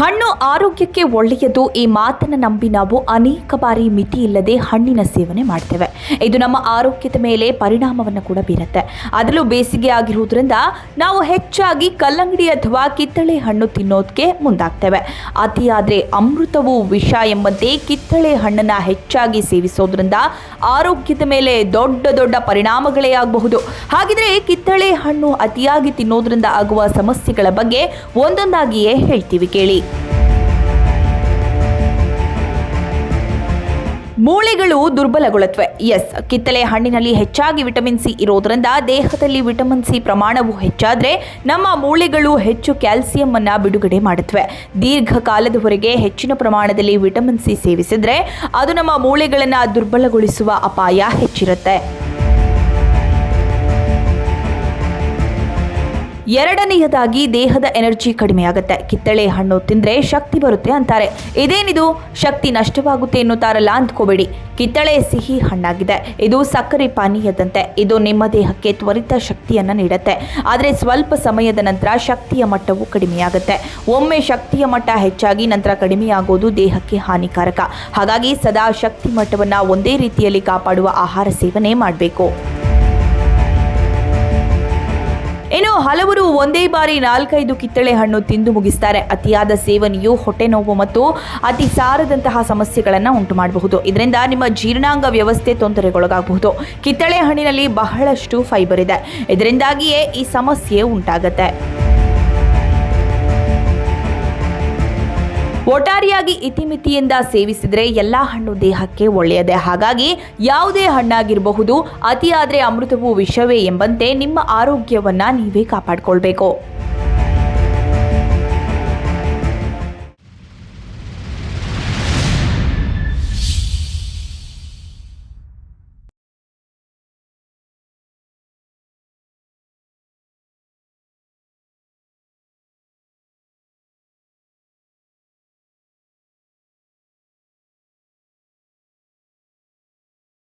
ಹಣ್ಣು ಆರೋಗ್ಯಕ್ಕೆ ಒಳ್ಳೆಯದು, ಈ ಮಾತನ್ನು ನಂಬಿ ನಾವು ಅನೇಕ ಬಾರಿ ಮಿತಿ ಇಲ್ಲದೆ ಹಣ್ಣಿನ ಸೇವನೆ ಮಾಡ್ತೇವೆ. ಇದು ನಮ್ಮ ಆರೋಗ್ಯದ ಮೇಲೆ ಪರಿಣಾಮವನ್ನು ಕೂಡ ಬೀರುತ್ತೆ. ಅದರಲ್ಲೂ ಬೇಸಿಗೆ ಆಗಿರುವುದರಿಂದ ನಾವು ಹೆಚ್ಚಾಗಿ ಕಲ್ಲಂಗಡಿ ಅಥವಾ ಕಿತ್ತಳೆ ಹಣ್ಣು ತಿನ್ನೋದಕ್ಕೆ ಮುಂದಾಗ್ತೇವೆ. ಅತಿಯಾದರೆ ಅಮೃತವು ವಿಷ ಎಂಬಂತೆ ಕಿತ್ತಳೆ ಹಣ್ಣನ್ನು ಹೆಚ್ಚಾಗಿ ಸೇವಿಸೋದ್ರಿಂದ ಆರೋಗ್ಯದ ಮೇಲೆ ದೊಡ್ಡ ದೊಡ್ಡ ಪರಿಣಾಮಗಳೇ ಆಗಬಹುದು. ಹಾಗಿದ್ರೆ ಕಿತ್ತಳೆ ಹಣ್ಣು ಅತಿಯಾಗಿ ತಿನ್ನೋದ್ರಿಂದ ಆಗುವ ಸಮಸ್ಯೆಗಳ ಬಗ್ಗೆ ಒಂದೊಂದಾಗಿಯೇ ಹೇಳ್ತೀವಿ ಕೇಳಿ. ಮೂಳೆಗಳು ದುರ್ಬಲಗೊಳ್ಳುತ್ತವೆ. ಎಸ್, ಕಿತ್ತಳೆ ಹಣ್ಣಿನಲ್ಲಿ ಹೆಚ್ಚಾಗಿ ವಿಟಮಿನ್ ಸಿ ಇರೋದ್ರಿಂದ ದೇಹದಲ್ಲಿ ವಿಟಮಿನ್ ಸಿ ಪ್ರಮಾಣವು ಹೆಚ್ಚಾದರೆ ನಮ್ಮ ಮೂಳೆಗಳು ಹೆಚ್ಚು ಕ್ಯಾಲ್ಸಿಯಂ ಅನ್ನು ಬಿಡುಗಡೆ ಮಾಡುತ್ತವೆ. ದೀರ್ಘಕಾಲದವರೆಗೆ ಹೆಚ್ಚಿನ ಪ್ರಮಾಣದಲ್ಲಿ ವಿಟಮಿನ್ ಸಿ ಸೇವಿಸಿದ್ರೆ ಅದು ನಮ್ಮ ಮೂಳೆಗಳನ್ನು ದುರ್ಬಲಗೊಳಿಸುವ ಅಪಾಯ ಹೆಚ್ಚಿರುತ್ತೆ. ಎರಡನೆಯದಾಗಿ ದೇಹದ ಎನರ್ಜಿ ಕಡಿಮೆ ಆಗುತ್ತೆ ಕಿತ್ತಳೆ ಹಣ್ಣು ತಿಂದ್ರೆ ಶಕ್ತಿ ಬರುತ್ತೆ ಅಂತಾರೆ. ಇದೇನಿದು? ಶಕ್ತಿ ನಷ್ಟವಾಗುತ್ತೆ ಎನ್ನುತ್ತಾರಲ್ಲ ಅಂದ್ಕೋಬೇಡಿ. ಕಿತ್ತಳೆ ಸಿಹಿ ಹಣ್ಣಾಗಿದೆ. ಇದು ಸಕ್ಕರೆ ಪಾನೀಯದಂತೆ. ಇದು ನಿಮ್ಮ ದೇಹಕ್ಕೆ ತ್ವರಿತ ಶಕ್ತಿಯನ್ನು ನೀಡುತ್ತೆ. ಆದರೆ ಸ್ವಲ್ಪ ಸಮಯದ ನಂತರ ಶಕ್ತಿಯ ಮಟ್ಟವು ಕಡಿಮೆಯಾಗುತ್ತೆ. ಒಮ್ಮೆ ಶಕ್ತಿಯ ಮಟ್ಟ ಹೆಚ್ಚಾಗಿ ನಂತರ ಕಡಿಮೆಯಾಗೋದು ದೇಹಕ್ಕೆ ಹಾನಿಕಾರಕ. ಹಾಗಾಗಿ ಸದಾ ಶಕ್ತಿ ಮಟ್ಟವನ್ನು ಒಂದೇ ರೀತಿಯಲ್ಲಿ ಕಾಪಾಡುವ ಆಹಾರ ಸೇವನೆ ಮಾಡಬೇಕು. ಇನ್ನು ಹಲವರು ಒಂದೇ ಬಾರಿ ನಾಲ್ಕೈದು ಕಿತ್ತಳೆ ಹಣ್ಣು ತಿಂದು ಮುಗಿಸ್ತಾರೆ. ಅತಿಯಾದ ಸೇವನೆಯು ಹೊಟ್ಟೆ ನೋವು ಮತ್ತು ಅತಿ ಸಾರದಂತಹ ಸಮಸ್ಯೆಗಳನ್ನು ಉಂಟು ಮಾಡಬಹುದು. ಇದರಿಂದ ನಿಮ್ಮ ಜೀರ್ಣಾಂಗ ವ್ಯವಸ್ಥೆ ತೊಂದರೆಗೊಳಗಾಗಬಹುದು. ಕಿತ್ತಳೆ ಹಣ್ಣಿನಲ್ಲಿ ಬಹಳಷ್ಟು ಫೈಬರ್ ಇದೆ. ಇದರಿಂದಾಗಿಯೇ ಈ ಸಮಸ್ಯೆ ಉಂಟಾಗತ್ತೆ. ಒಟ್ಟಾರೆಯಾಗಿ ಇತಿಮಿತಿಯಿಂದ ಸೇವಿಸಿದರೆ ಎಲ್ಲ ಹಣ್ಣು ದೇಹಕ್ಕೆ ಒಳ್ಳೆಯದೇ. ಹಾಗಾಗಿ ಯಾವುದೇ ಹಣ್ಣಾಗಿರಬಹುದು, ಅತಿಯಾದರೆ ಅಮೃತವು ವಿಷವೇ ಎಂಬಂತೆ ನಿಮ್ಮ ಆರೋಗ್ಯವನ್ನ ನೀವೇ ಕಾಪಾಡಿಕೊಳ್ಬೇಕು.